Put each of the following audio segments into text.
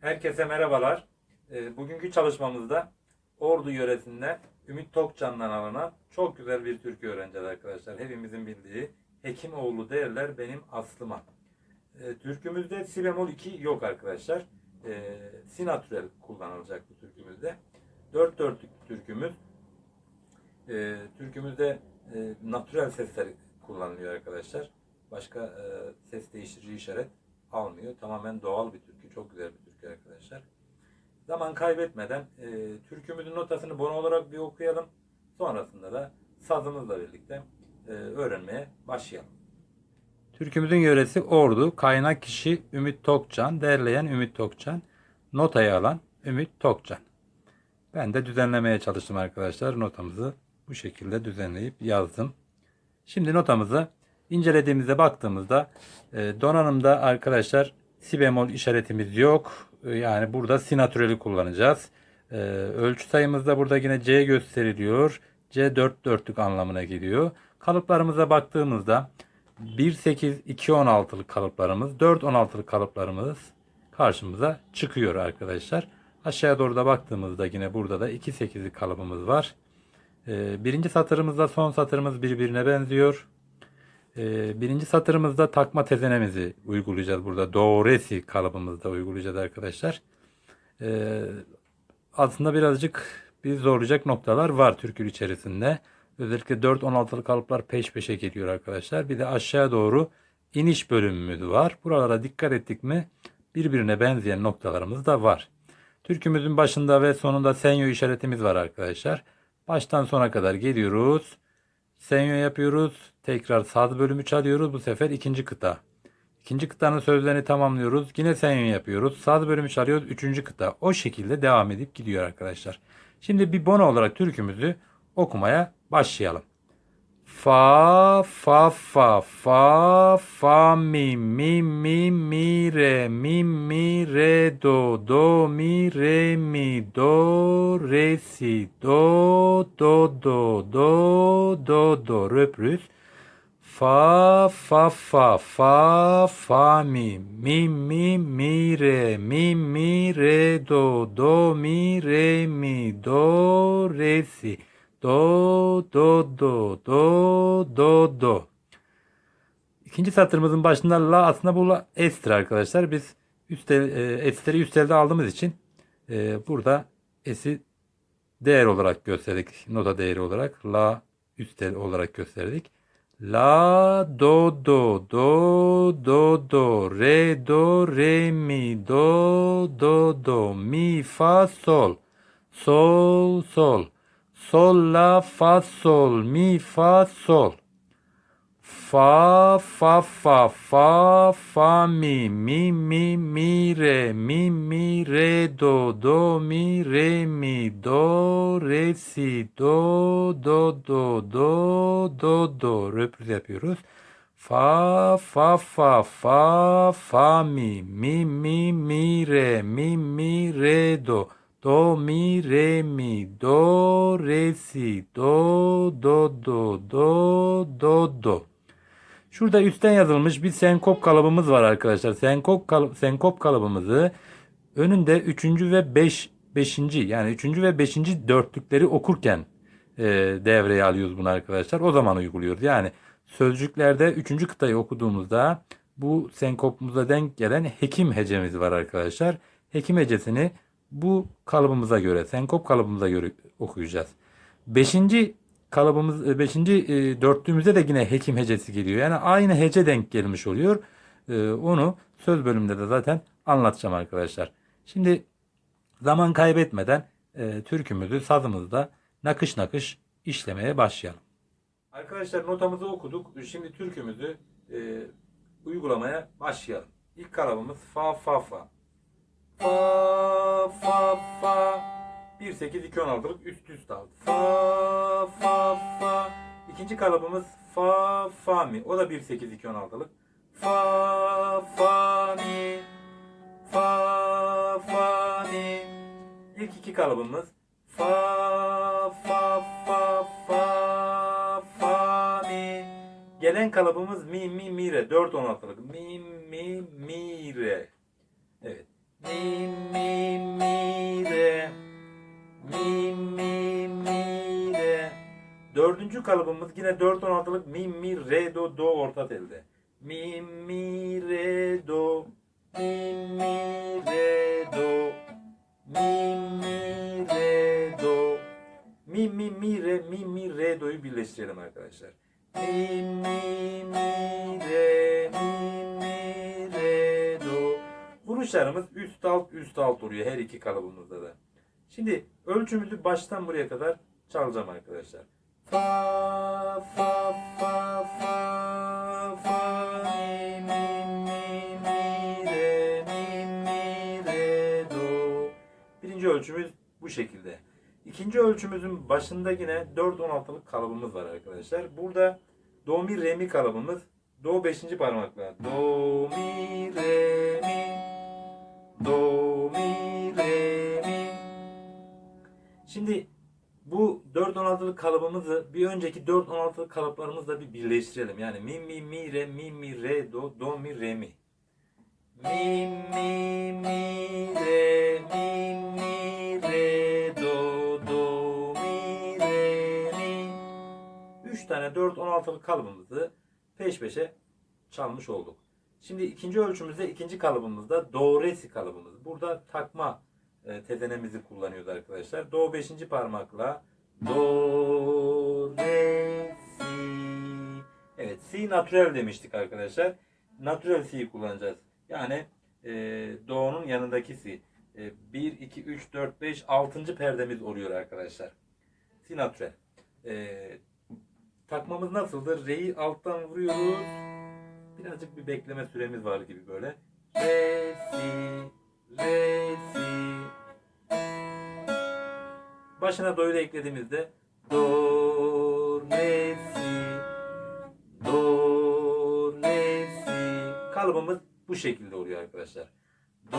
Herkese merhabalar. Ee, Bugünkü çalışmamızda Ordu yöresinden Ümit Tokcan'dan alınan çok güzel bir türkü öğreneceğiz arkadaşlar. Hepimizin bildiği Hekimoğlu derler benim aslıma. Ee, Türkümüzde si bemol 2 yok arkadaşlar. Ee, Si natürel kullanılacak bu türkümüzde. Dört dörtlük türkümüz. Türkümüzde e, natürel sesler kullanılıyor arkadaşlar. Başka e, ses değiştirici işaret almıyor. Tamamen doğal bir türkü. Çok güzel bir türkü arkadaşlar. Zaman kaybetmeden e, türkümüzün notasını bono olarak bir okuyalım. Sonrasında da sazımızla birlikte e, öğrenmeye başlayalım. Türkümüzün yöresi Ordu. Kaynak kişi Ümit Tokcan. Derleyen Ümit Tokcan. Notayı alan Ümit Tokcan. Ben de düzenlemeye çalıştım arkadaşlar. Notamızı bu şekilde düzenleyip yazdım. Şimdi notamızı incelediğimizde baktığımızda e, donanımda arkadaşlar si bemol işaretimiz yok. E, yani burada si natüreli kullanacağız. E, ölçü sayımızda burada yine C gösteriliyor. C 4 dörtlük anlamına geliyor. Kalıplarımıza baktığımızda 1.8 2.16'lık kalıplarımız 4.16'lık kalıplarımız karşımıza çıkıyor arkadaşlar. Aşağıya doğru da baktığımızda yine burada da 2.8'lik kalıbımız var. E, birinci satırımızda son satırımız birbirine benziyor. Ee, birinci satırımızda takma tezenemizi uygulayacağız burada. Do, re, si kalıbımızda uygulayacağız arkadaşlar. Ee, aslında birazcık bir zorlayacak noktalar var türkü içerisinde. Özellikle 4-16'lı kalıplar peş peşe geliyor arkadaşlar. Bir de aşağı doğru iniş bölümümüz var. Buralara dikkat ettik mi birbirine benzeyen noktalarımız da var. Türkümüzün başında ve sonunda senyo işaretimiz var arkadaşlar. Baştan sona kadar geliyoruz. Senyo yapıyoruz. Tekrar saz bölümü çalıyoruz. Bu sefer ikinci kıta. İkinci kıtanın sözlerini tamamlıyoruz. Yine senyo yapıyoruz. Saz bölümü çalıyoruz. Üçüncü kıta. O şekilde devam edip gidiyor arkadaşlar. Şimdi bir bono olarak türkümüzü okumaya başlayalım. Fa fa fa fa fa mi mi mi mi re mi mi re do do mi re mi do re si do do do do do do reprise fa fa fa fa fa mi mi mi mi re mi mi re do do mi re mi do re si do do do do do do. İkinci satırımızın başında la aslında bu la es'tir arkadaşlar. Biz üstte e, es'leri üst elde aldığımız için e, burada es'i değer olarak gösterdik. Nota değeri olarak la üst el olarak gösterdik. La do do do do do re do re mi do do do mi fa sol. Sol sol. Sol la fa sol mi fa sol fa fa fa fa fa mi mi mi mi re mi mi re do do mi re mi do re si do do do do do do reprise yapıyoruz. Fa fa fa fa fa mi mi mi mi re mi mi re do do mi re mi do re si do do do do do do. Şurada üstten yazılmış bir senkop kalıbımız var arkadaşlar. Senkop, kal senkop kalıbımızı önünde 3. ve 5. Beş, 5. yani 3. ve 5. dörtlükleri okurken e, devreye alıyoruz bunu arkadaşlar. O zaman uyguluyoruz. Yani sözcüklerde 3. kıtayı okuduğumuzda bu senkopumuza denk gelen hekim hecemiz var arkadaşlar. Hekim hecesini bu kalıbımıza göre, senkop kalıbımıza göre okuyacağız. Beşinci kalıbımız, e, beşinci e, dörtlüğümüzde de yine hekim hecesi geliyor. Yani aynı hece denk gelmiş oluyor. E, onu söz bölümünde de zaten anlatacağım arkadaşlar. Şimdi zaman kaybetmeden e, türkümüzü sazımızda nakış nakış işlemeye başlayalım. Arkadaşlar notamızı okuduk. Şimdi türkümüzü e, uygulamaya başlayalım. İlk kalıbımız fa fa fa. Fa fa fa 1 8 2 16'lık üst üste aldı. Fa fa fa. İkinci kalıbımız fa fa mi. O da 1 8 2 16'lık. Fa fa mi. Fa fa mi. İlk iki kalıbımız fa fa fa fa fa mi. Gelen kalıbımız mi mi mi re. 4 16'lık. Mi mi mi re. Evet. Mi Dördüncü kalıbımız yine 4 16'lık mi mi re do do orta telde. Mi mi re do mi mi re do mi mi re do mi mi mi re mi mi re do'yu birleştirelim arkadaşlar. Mi mi mi re mi mi re do. Vuruşlarımız üst alt üst alt oluyor her iki kalıbımızda da. Şimdi ölçümüzü baştan buraya kadar çalacağım arkadaşlar. Fa fa fa fa fa mi mi mi mi re mi mi re do. Birinci ölçümüz bu şekilde. İkinci ölçümüzün başında yine 4-16'lık kalıbımız var arkadaşlar. Burada do mi re mi kalıbımız do 5. parmakla. Do mi re mi do mi re mi Şimdi bu 4-16'lık kalıbımızı bir önceki 4-16'lık kalıplarımızla bir birleştirelim. Yani mi mi mi re mi mi re do do mi re mi. Mi mi mi re mi mi re do do mi re mi. 3 tane 4-16'lık kalıbımızı peş peşe çalmış olduk. Şimdi ikinci ölçümüzde ikinci kalıbımızda do re si kalıbımız. Burada takma tezenemizi kullanıyoruz arkadaşlar. Do 5. parmakla do re si. Evet si natürel demiştik arkadaşlar. Natürel si'yi kullanacağız. Yani e, do'nun yanındaki si. E, 1, 2, 3, 4, 5, 6. perdemiz oluyor arkadaşlar. Si natürel. E, takmamız nasıldır? Re'yi alttan vuruyoruz. Birazcık bir bekleme süremiz var gibi böyle. Re, si, re, si. Başına do'yu eklediğimizde do, re, si, do, re, si. Kalıbımız bu şekilde oluyor arkadaşlar. Do,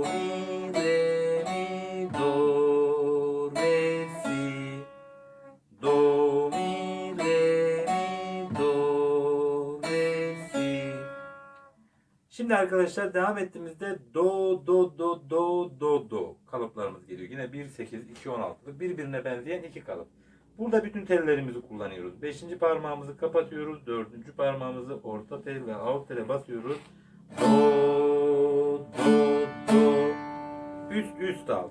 mi, re, mi, do, Şimdi arkadaşlar devam ettiğimizde do, do, do, do, do, do kalıplarımız geliyor. Yine 1, 8, 2, 16'lık birbirine benzeyen iki kalıp. Burada bütün tellerimizi kullanıyoruz. Beşinci parmağımızı kapatıyoruz. Dördüncü parmağımızı orta tel ve alt tele basıyoruz. Do, do, do. Üst, üst, alt.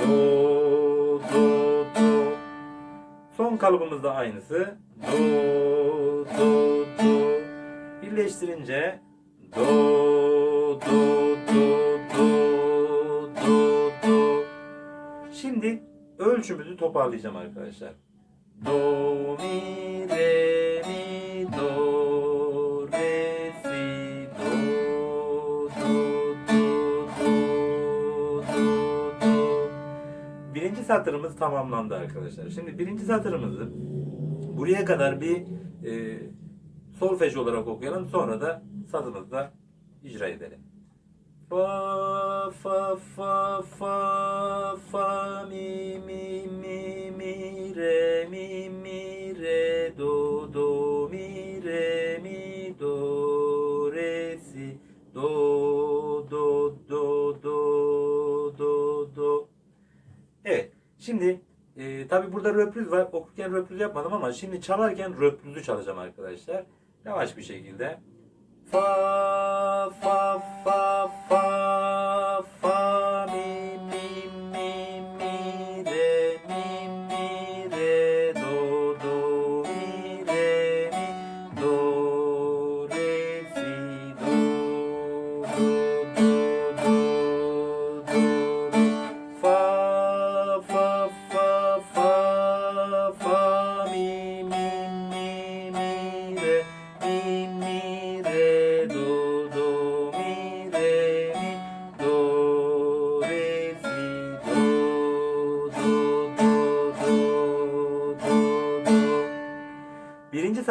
Do, do, do. Son kalıbımız da aynısı. Do, do, do. Birleştirince do, do, do, do, do, do. Şimdi ölçümüzü toparlayacağım arkadaşlar. Do, mi, re, mi, do, re, si, do, do, do, do, do, do. Birinci satırımız tamamlandı arkadaşlar. Şimdi birinci satırımızı buraya kadar bir e, solfej olarak okuyalım. Sonra da sazımızda icra edelim. Fa fa fa fa fa mi mi mi mi re mi mi re do do mi re mi do re si do do do do do do Evet. Şimdi e, tabi burada röprüz var. Okurken röprüz yapmadım ama şimdi çalarken röprüzü çalacağım arkadaşlar. Yavaş bir şekilde. Fa fa fa fa fa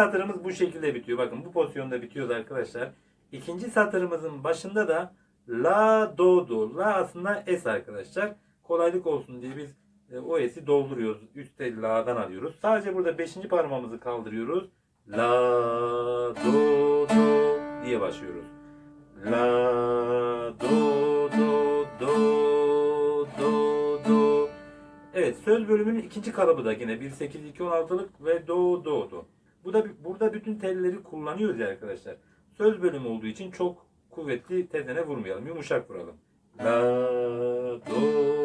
satırımız bu şekilde bitiyor. Bakın bu pozisyonda bitiyordu arkadaşlar. İkinci satırımızın başında da la do do. La aslında es arkadaşlar. Kolaylık olsun diye biz e, o es'i dolduruyoruz. Üstte la'dan alıyoruz. Sadece burada beşinci parmağımızı kaldırıyoruz. La do do diye başlıyoruz. La do do do do do. Evet söz bölümünün ikinci kalıbı da yine 1 8 2 16'lık ve do do do. Bu da burada bütün telleri kullanıyoruz ya arkadaşlar. Söz bölümü olduğu için çok kuvvetli tezene vurmayalım. Yumuşak vuralım. La do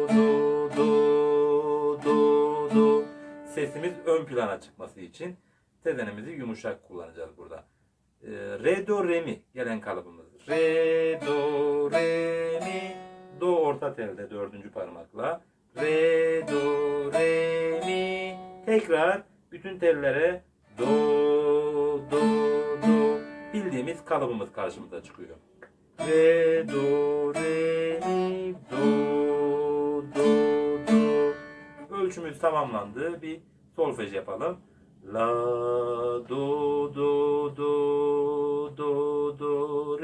do do do do. Sesimiz ön plana çıkması için tezenimizi yumuşak kullanacağız burada. Ee, re do re mi gelen kalıbımız. Re do re mi do orta telde dördüncü parmakla. Re do re mi tekrar bütün tellere do do do bildiğimiz kalıbımız karşımıza çıkıyor. Re do re mi do do do ölçümüz tamamlandı. Bir solfej yapalım. La do do do do do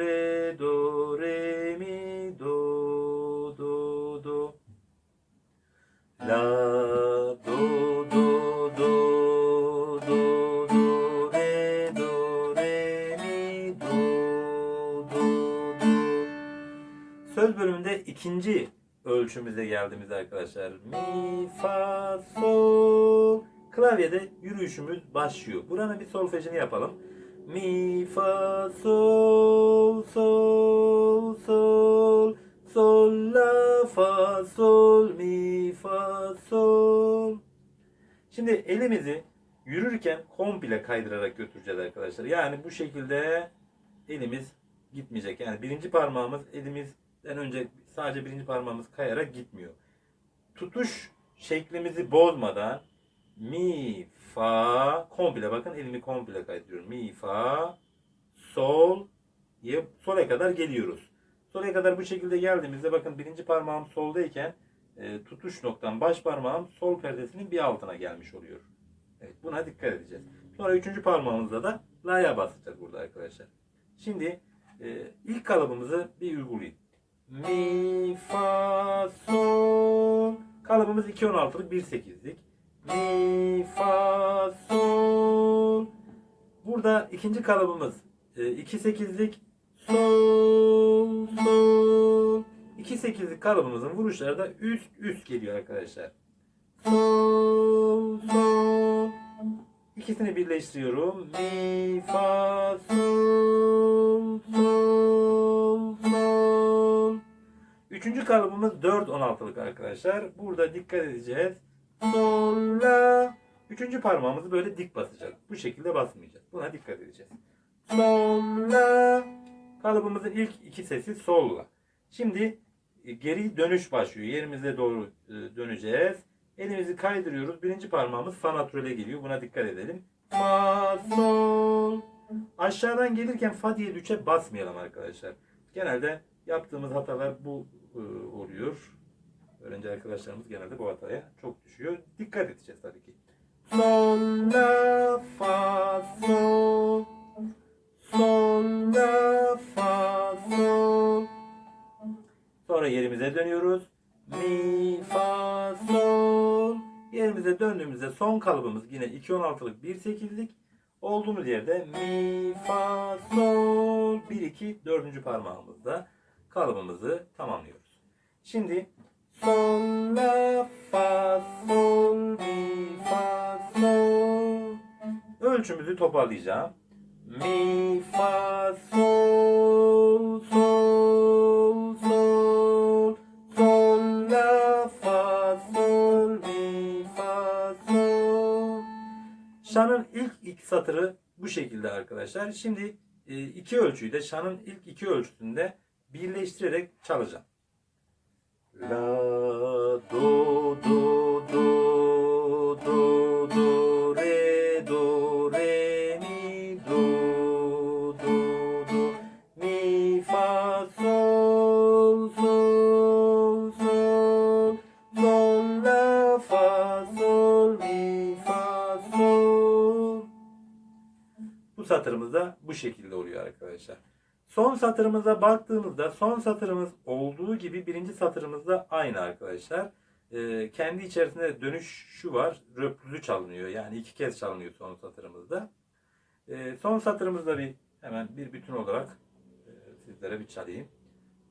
ikinci ölçümüze geldiğimizde arkadaşlar mi fa sol klavyede yürüyüşümüz başlıyor. Buranın bir solfejini yapalım. Mi fa sol sol sol sol la fa sol mi fa sol Şimdi elimizi yürürken komple kaydırarak götüreceğiz arkadaşlar. Yani bu şekilde elimiz gitmeyecek. Yani birinci parmağımız elimizden önce sadece birinci parmağımız kayarak gitmiyor. Tutuş şeklimizi bozmadan mi fa komple bakın elimi komple kaydırıyorum. Mi fa sol diye sola kadar geliyoruz. Sola kadar bu şekilde geldiğimizde bakın birinci parmağım soldayken e, tutuş noktam baş parmağım sol perdesinin bir altına gelmiş oluyor. Evet buna dikkat edeceğiz. Sonra üçüncü parmağımızda da la'ya basacağız burada arkadaşlar. Şimdi e, ilk kalıbımızı bir uygulayayım. Mi, fa, sol. Kalıbımız 2-16'lık 1-8'lik. Mi, fa, sol. Burada ikinci kalıbımız 2-8'lik. Sol, sol. 2-8'lik kalıbımızın vuruşları da üst üst geliyor arkadaşlar. Sol, sol. İkisini birleştiriyorum. Mi, fa, sol, sol, sol. Üçüncü kalıbımız 4 16'lık arkadaşlar. Burada dikkat edeceğiz. Sol, la. Üçüncü parmağımızı böyle dik basacağız. Bu şekilde basmayacağız. Buna dikkat edeceğiz. Sol, la. Kalıbımızın ilk iki sesi sol, la. Şimdi e, geri dönüş başlıyor. Yerimize doğru e, döneceğiz. Elimizi kaydırıyoruz. Birinci parmağımız fa natürele geliyor. Buna dikkat edelim. Fa, sol. Aşağıdan gelirken fa diye düşe basmayalım arkadaşlar. Genelde yaptığımız hatalar bu oluyor. Öğrenci arkadaşlarımız genelde bu hataya çok düşüyor. Dikkat edeceğiz tabii ki. Sol, la, fa, sol. Sol, la, fa, sol. Sonra yerimize dönüyoruz. Mi, fa, sol. Yerimize döndüğümüzde son kalıbımız yine 2-16'lık 1-8'lik. Olduğumuz yerde mi, fa, sol, 1-2 dördüncü parmağımızda kalıbımızı tamamlıyoruz. Şimdi sol, la, fa, sol, mi, fa, sol. Ölçümüzü toparlayacağım. Mi, fa, sol, sol, sol. Sol, la, fa, sol, mi, fa, sol. Şanın ilk iki satırı bu şekilde arkadaşlar. Şimdi e, iki ölçüyü de şanın ilk iki ölçüsünde birleştirerek çalacağım. La, do, do, do, do, do, re, do, re, mi, do, do, do, mi, fa, sol, sol, sol, sol, la, fa, sol, mi, fa, sol. Bu satırımız da bu şekilde oluyor arkadaşlar. Son satırımıza baktığımızda son satırımız olduğu gibi birinci satırımızda aynı arkadaşlar. Ee, kendi içerisinde dönüş şu var. Röplü çalınıyor. Yani iki kez çalınıyor son satırımızda. Ee, son satırımızda bir hemen bir bütün olarak e, sizlere bir çalayım.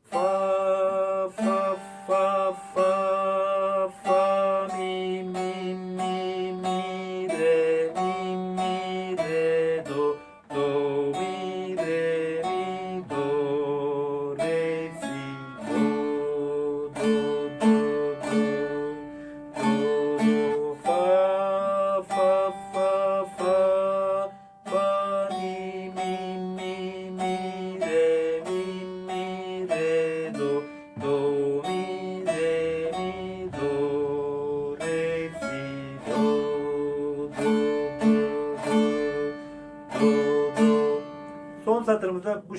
Fa fa fa fa fa mi mi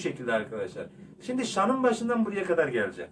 şekilde arkadaşlar. Şimdi şanın başından buraya kadar geleceğim.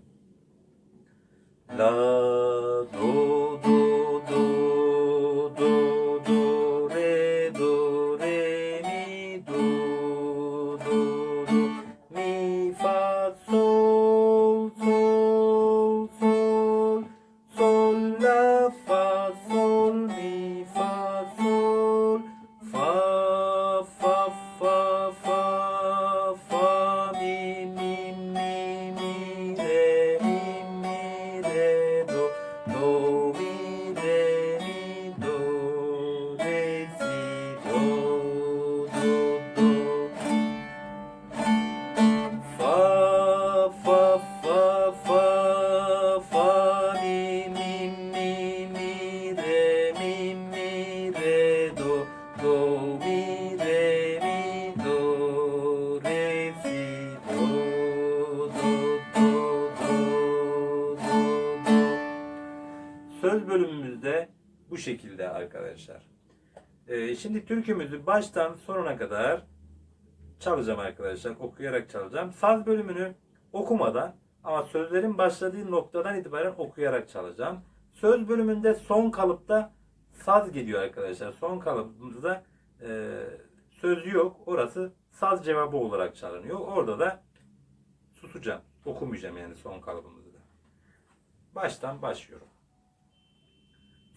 Arkadaşlar. Ee, şimdi türkümüzü baştan sonuna kadar çalacağım arkadaşlar. Okuyarak çalacağım. Saz bölümünü okumadan ama sözlerin başladığı noktadan itibaren okuyarak çalacağım. Söz bölümünde son kalıpta saz geliyor arkadaşlar. Son kalıbımızda e, söz yok. Orası saz cevabı olarak çalınıyor. Orada da susacağım. Okumayacağım yani son kalıbımızı da. Baştan başlıyorum.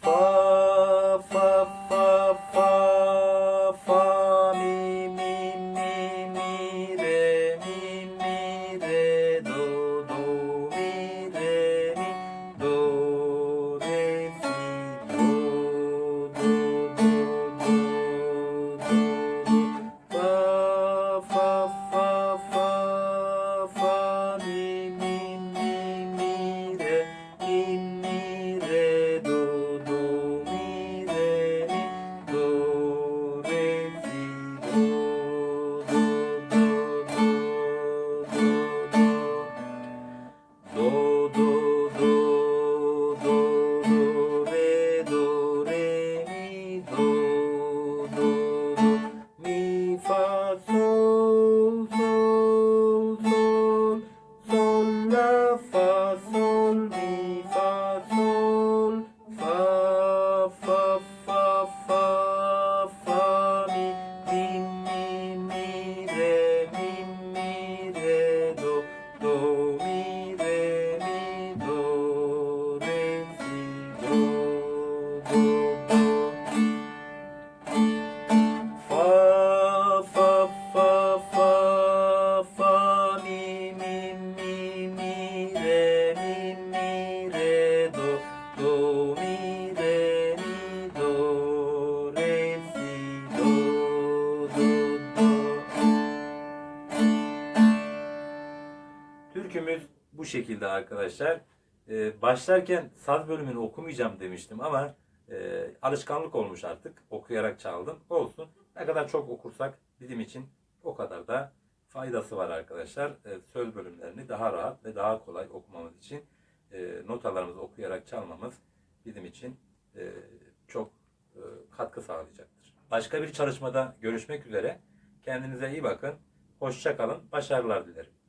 Fa fa fa fa fa şekilde arkadaşlar. Ee, başlarken saz bölümünü okumayacağım demiştim ama e, alışkanlık olmuş artık. Okuyarak çaldım. Olsun. Ne kadar çok okursak bizim için o kadar da faydası var arkadaşlar. E, söz bölümlerini daha rahat ve daha kolay okumamız için e, notalarımızı okuyarak çalmamız bizim için e, çok e, katkı sağlayacaktır. Başka bir çalışmada görüşmek üzere. Kendinize iyi bakın. Hoşça kalın. Başarılar dilerim.